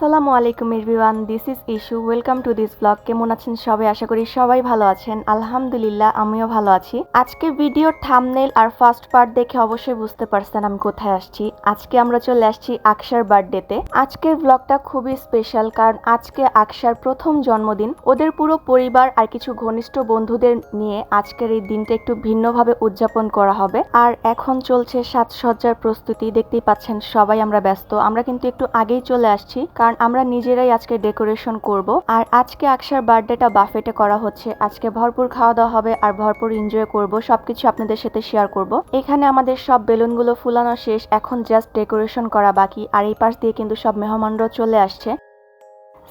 আসসালামু আলাইকুম everyone this is Ishu welcome to this blog কেমন আছেন সবাই? আশা করি সবাই ভালো আছেন। আলহামদুলিল্লাহ, আমিও ভালো আছি। আজকে ভিডিওর থামনেল আর ফার্স্ট পার্ট দেখে অবশ্যই বুঝতে পারছেন আমি কোথায় আসছি। আজকে আমরা চলে আসছি আকশার বার্থডেতে আজকের ব্লগটা খুবই স্পেশাল কারণ আজকে আকশার প্রথম জন্মদিন। ওদের পুরো পরিবার আর কিছু ঘনিষ্ঠ বন্ধুদের নিয়ে আজকের এই দিনটা একটু ভিন্নভাবে উদযাপন করা হবে। আর এখন চলছে সাজসজ্জার প্রস্তুতি। দেখতেই পাচ্ছেন সবাই আমরা ব্যস্ত। আমরা কিন্তু একটু আগেই চলে আসছি। কারণ আমরা নিজেরাই আজকে ডেকোরেশন করব। আর আজকে আকশার বার্থডেটা বাফেটে করা হচ্ছে। আজকে ভরপুর খাওয়া দাওয়া হবে আর ভরপুর এনজয় করব, সবকিছু আপনাদের সাথে শেয়ার করব। এখানে আমাদের সব বেলুনগুলো ফুলানো শেষ, এখন জাস্ট ডেকোরেশন করা বাকি। আর এই পাশ দিয়ে কিন্তু সব মেহমানরা চলে আসছে।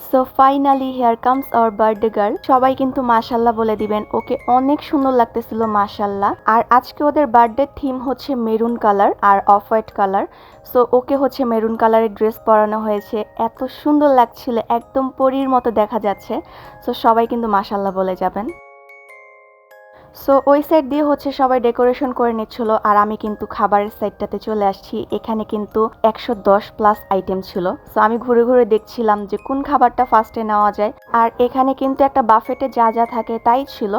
So finally here comes our birthday girl সবাই কিন্তু মাশাল্লাহ বলে দিবেন। ওকে অনেক সুন্দর লাগতেছিল, মাশাল্লাহ। আর আজকে ওদের বার্থডে থিম হচ্ছে মেরুন কালার আর off white colour so okay হচ্ছে মেরুন কালারের ড্রেস পরানো হয়েছে। এত সুন্দর লাগছিল, একদম পরীর মতো দেখা যাচ্ছে। সো সবাই কিন্তু মাশাল্লাহ বলে যাবেন। সো ওই সাইড দিয়ে হচ্ছে সবাই ডেকোরেশন করে নিচ্ছিল, আর আমি কিন্তু খাবারের সাইডটাতে চলে আসছি। এখানে কিন্তু একশো দশ প্লাস আইটেম ছিল। সো আমি ঘুরে ঘুরে দেখছিলাম যে কোন খাবারটা ফার্স্টে নেওয়া যায়। আর এখানে কিন্তু একটা বাফেটে যা যা থাকে তাই ছিল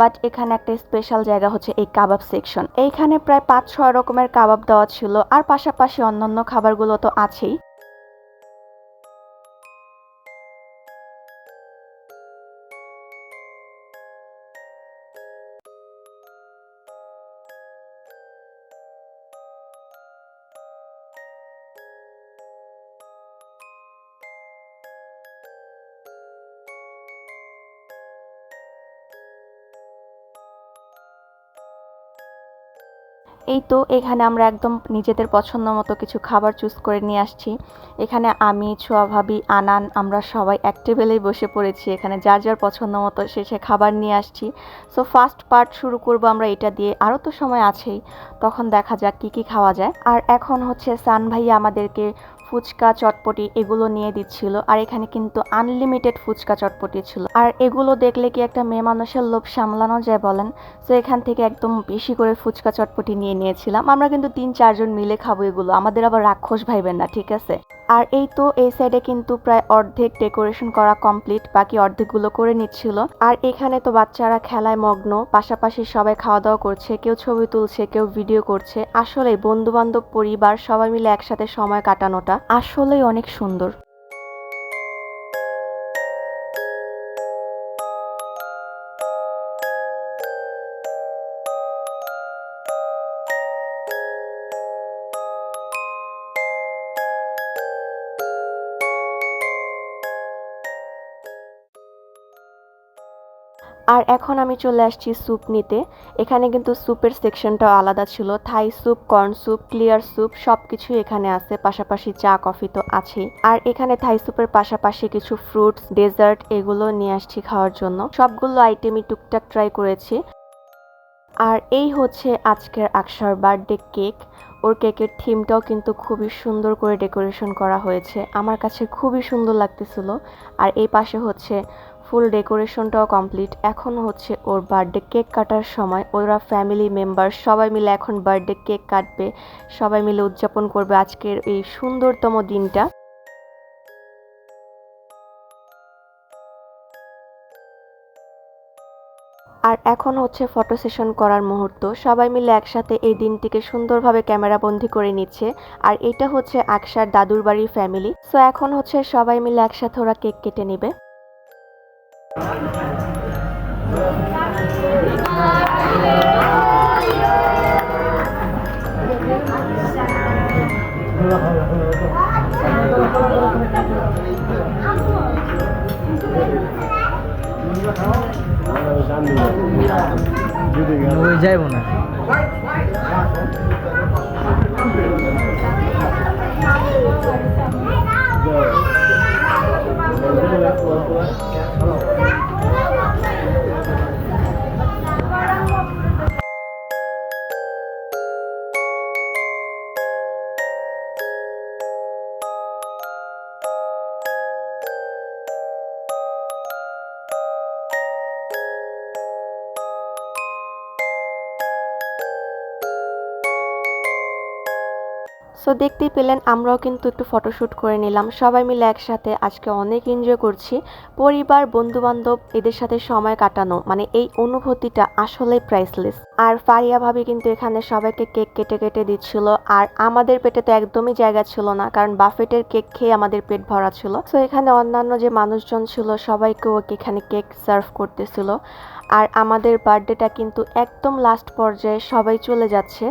বাট এখানে একটা স্পেশাল জায়গা হচ্ছে এই কাবাব সেকশন এইখানে প্রায় পাঁচ ছয় রকমের কাবাব দেওয়া ছিল, আর পাশাপাশি অন্যান্য খাবারগুলো তো আছেই। এই তো এখানে আমরা একদম নিজেদের পছন্দ মতো কিছু খাবার চুজ করে নিয়ে আসছি। এখানে আমি, ছোয়া ভাবি, আনান, আমরা সবাই এক টেবিলেই বসে পড়েছি। এখানে যার যার পছন্দ মতো সে সে খাবার নিয়ে আসছি। সো ফার্স্ট পার্ট শুরু করব আমরা এটা দিয়ে। আরও তো সময় আছেই। তখন দেখা যাক কি কি খাওয়া যায়। আর এখন হচ্ছে সান ভাইয়া আমাদেরকে ফুচকা, চটপটি এগুলো নিয়ে দিচ্ছিল। আর এখানে কিন্তু আনলিমিটেড ফুচকা, চটপটি ছিল। আর এগুলো দেখলে কি একটা মেয়ে মানুষের লোভ সামলানো যায় বলেন? তো এখান থেকে একদম বেশি করে ফুচকা, চটপটি নিয়ে নিয়েছিলাম। আমরা কিন্তু তিন, চারজন মিলে খাব এগুলো। আমাদের আবার রাক্ষস ভাইবেন না, ঠিক আছে? আর এই তো এই সাইডে কিন্তু প্রায় অর্ধেক ডেকোরেশন করা কমপ্লিট বাকি অর্ধেকগুলো করে নিচ্ছিল। আর এখানে তো বাচ্চারা খেলায় মগ্ন, পাশাপাশি সবাই খাওয়া দাওয়া করছে, কেউ ছবি তুলছে, কেউ ভিডিও করছে। আসলে বন্ধু বান্ধব পরিবার, সবাই মিলে একসাথে সময় কাটানোটা আসলেই অনেক সুন্দর। আর এখন আমি চলে আসছি স্যুপ নিতে। এখানে কিন্তু স্যুপের সেকশনটাও আলাদা ছিল। Thai soup corn soup clear soup সব কিছুই এখানে আছে। পাশাপাশি চা কফি তো আছেই। আর এখানে থাই স্যুপের পাশাপাশি কিছু ফ্রুটস ডেজার্ট এগুলো নিয়ে আসছি খাওয়ার জন্য। সবগুলো আইটেমই টুকটাক ট্রাই করেছি। আর এই হচ্ছে আজকের আকসার বার্থডে কেক ওর কেকের থিমটাও কিন্তু খুবই সুন্দর করে ডেকোরেশন করা হয়েছে। আমার কাছে খুবই সুন্দর লাগতেছিল। আর এই পাশে হচ্ছে ফুল ডেকোরেশনটাও কমপ্লিট। এখন হচ্ছে ওর বার্থডে কেক কাটার সময়। ওরা ফ্যামিলি মেম্বার, সবাই মিলে এখন বার্থডে কেক কাটবে। সবাই মিলে উদযাপন করবে আজকের এই সুন্দরতম দিনটা। আর এখন হচ্ছে ফটো সেশন করার মুহূর্ত। সবাই মিলে একসাথে এই দিনটিকে সুন্দরভাবে ক্যামেরাবন্দি করে নিচ্ছে। আর এটা হচ্ছে আকসার দাদুর বাড়ির ফ্যামিলি। সো এখন হচ্ছে সবাই মিলে একসাথে ওরা কেক কেটে নেবে। যাইব না। সো দেখতেই পেলেন আমরাও কিন্তু একটু ফটোশ্যুট করে নিলাম। সবাই মিলে একসাথে আজকে অনেক এনজয় করছি। পরিবার বন্ধু বান্ধব এদের সাথে সময় কাটানো মানে এই অনুভূতিটা আসলেই প্রাইসলেস আর ফারিয়া ভাবি কিন্তু এখানে সবাইকে কেক কেটে কেটে দিচ্ছিল। আর আমাদের পেটে তো একদমই জায়গা ছিল না, কারণ বাফেটের কেক খেয়ে আমাদের পেট ভরা ছিল। তো এখানে অন্যান্য যে মানুষজন ছিল, সবাইকেও এখানে কেক সার্ভ করতেছিল। আর আমাদের বার্থডেটা কিন্তু একদম লাস্ট পর্যায়ে সবাই চলে যাচ্ছে।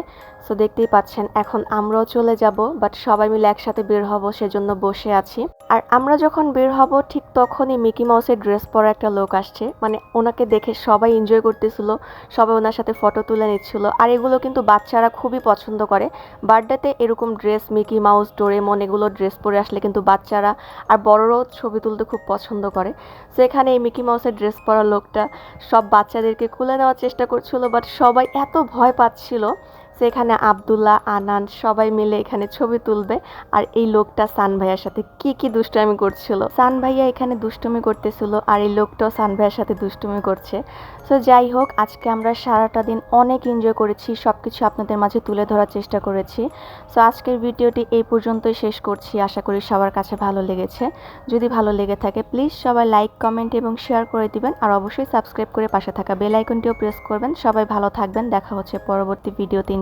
সো দেখতেই পাচ্ছেন, এখন আমরাও চলে যাব বাট সবাই মিলে একসাথে বের হব, সেজন্য বসে আছি। আর আমরা যখন বের হব, ঠিক তখনই মিকি মাউসের ড্রেস পরা একটা লোক আসছে। মানে ওনাকে দেখে সবাই এনজয় করতেছিল, সবাই ওনার সাথে ফটো তুলে নিচ্ছিল। আর এগুলো কিন্তু বাচ্চারা খুবই পছন্দ করে। বার্থডেতে এরকম ড্রেস, মিকি মাউস, ডোরেমন, এগুলো ড্রেস পরে আসলে কিন্তু বাচ্চারা আর বড়রাও ছবি তুলতে খুব পছন্দ করে। সো এখানে এই মিকি মাউসের ড্রেস পরা লোকটা সব বাচ্চাদেরকে কুলে নেওয়ার চেষ্টা করছিল বাট সবাই এত ভয় পাচ্ছিল সেখানে আবদুল্লাহ, আনান সবাই মিলে এখানে ছবি তুলবে। আর এই লোকটা সান ভাইয়ার সাথে কি কি দুষ্টামি করছিল? সান ভাইয়া এখানে দুষ্টুমি করতেছিল আর এই লোকটাও সান ভাইয়ার সাথে দুষ্টুমি করছে। সো যাই হোক, আজকে আমরা সারাটা দিন অনেক এনজয় করেছি সব কিছু আপনাদের মাঝে তুলে ধরার চেষ্টা করেছি। সো আজকের ভিডিওটি এই পর্যন্তই শেষ করছি। আশা করি সবার কাছে ভালো লেগেছে। যদি ভালো লেগে থাকে প্লিজ সবাই লাইক কমেন্ট এবং শেয়ার করে দিবেন। আর অবশ্যই সাবস্ক্রাইব করে পাশে থাকা বেল আইকনটিও প্রেস করবেন। সবাই ভালো থাকবেন। দেখা হচ্ছে পরবর্তী ভিডিওতে